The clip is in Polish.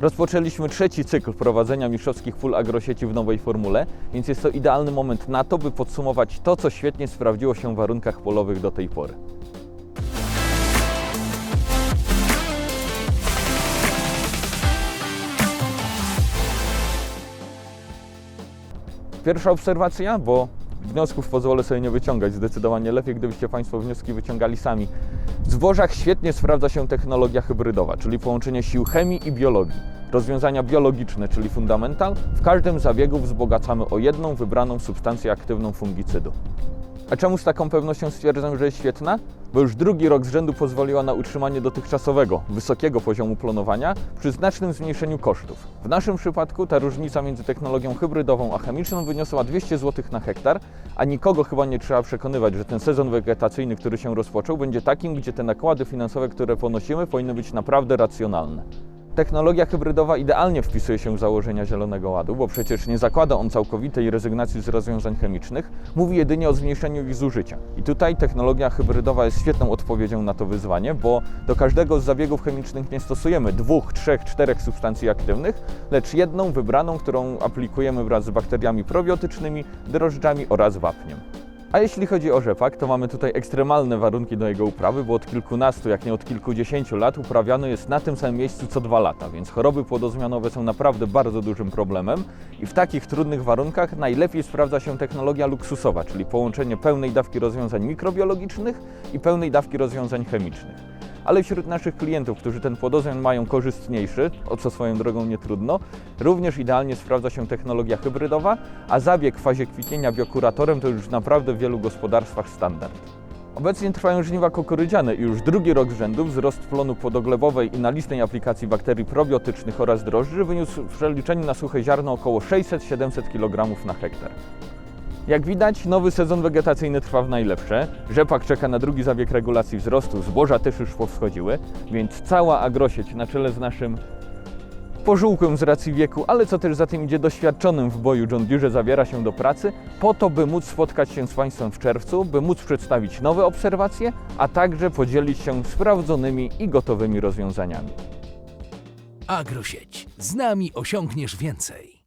Rozpoczęliśmy trzeci cykl prowadzenia mistrzowskich pól agrosieci w nowej formule, więc jest to idealny moment na to, by podsumować to, co świetnie sprawdziło się w warunkach polowych do tej pory. Pierwsza obserwacja, bo wniosków pozwolę sobie nie wyciągać. Zdecydowanie lepiej, gdybyście Państwo wnioski wyciągali sami. W zbożach świetnie sprawdza się technologia hybrydowa, czyli połączenie sił chemii i biologii. Rozwiązania biologiczne, czyli fundamental, w każdym zabiegu wzbogacamy o jedną wybraną substancję aktywną fungicydu. A czemu z taką pewnością stwierdzam, że jest świetna? Bo już drugi rok z rzędu pozwoliła na utrzymanie dotychczasowego, wysokiego poziomu planowania przy znacznym zmniejszeniu kosztów. W naszym przypadku ta różnica między technologią hybrydową a chemiczną wyniosła 200 zł na hektar, a nikogo chyba nie trzeba przekonywać, że ten sezon wegetacyjny, który się rozpoczął, będzie takim, gdzie te nakłady finansowe, które ponosimy, powinny być naprawdę racjonalne. Technologia hybrydowa idealnie wpisuje się w założenia Zielonego Ładu, bo przecież nie zakłada on całkowitej rezygnacji z rozwiązań chemicznych, mówi jedynie o zmniejszeniu ich zużycia. I tutaj technologia hybrydowa jest świetną odpowiedzią na to wyzwanie, bo do każdego z zabiegów chemicznych nie stosujemy dwóch, trzech, czterech substancji aktywnych, lecz jedną wybraną, którą aplikujemy wraz z bakteriami probiotycznymi, drożdżami oraz wapniem. A jeśli chodzi o rzepak, to mamy tutaj ekstremalne warunki do jego uprawy, bo od kilkunastu, jak nie od kilkudziesięciu lat uprawiany jest na tym samym miejscu co dwa lata, więc choroby płodozmianowe są naprawdę bardzo dużym problemem i w takich trudnych warunkach najlepiej sprawdza się technologia luksusowa, czyli połączenie pełnej dawki rozwiązań mikrobiologicznych i pełnej dawki rozwiązań chemicznych ale wśród naszych klientów, którzy ten płodozmian mają korzystniejszy, o co swoją drogą nie trudno, również idealnie sprawdza się technologia hybrydowa, a zabieg w fazie kwitnienia biokuratorem to już naprawdę w wielu gospodarstwach standard. Obecnie trwają żniwa kukurydziane i już drugi rok z rzędu wzrost plonu płodoglebowej i nalistnej aplikacji bakterii probiotycznych oraz drożdży wyniósł w przeliczeniu na suche ziarno około 600-700 kg na hektar. Jak widać, nowy sezon wegetacyjny trwa w najlepsze. Rzepak czeka na drugi zabieg regulacji wzrostu, zboża też już powschodziły, więc cała agrosieć na czele z naszym pożółkłym z racji wieku, ale co też za tym idzie doświadczonym w boju John Deere zabiera się do pracy po to, by móc spotkać się z Państwem w czerwcu, by móc przedstawić nowe obserwacje, a także podzielić się sprawdzonymi i gotowymi rozwiązaniami. Agrosieć. Z nami osiągniesz więcej.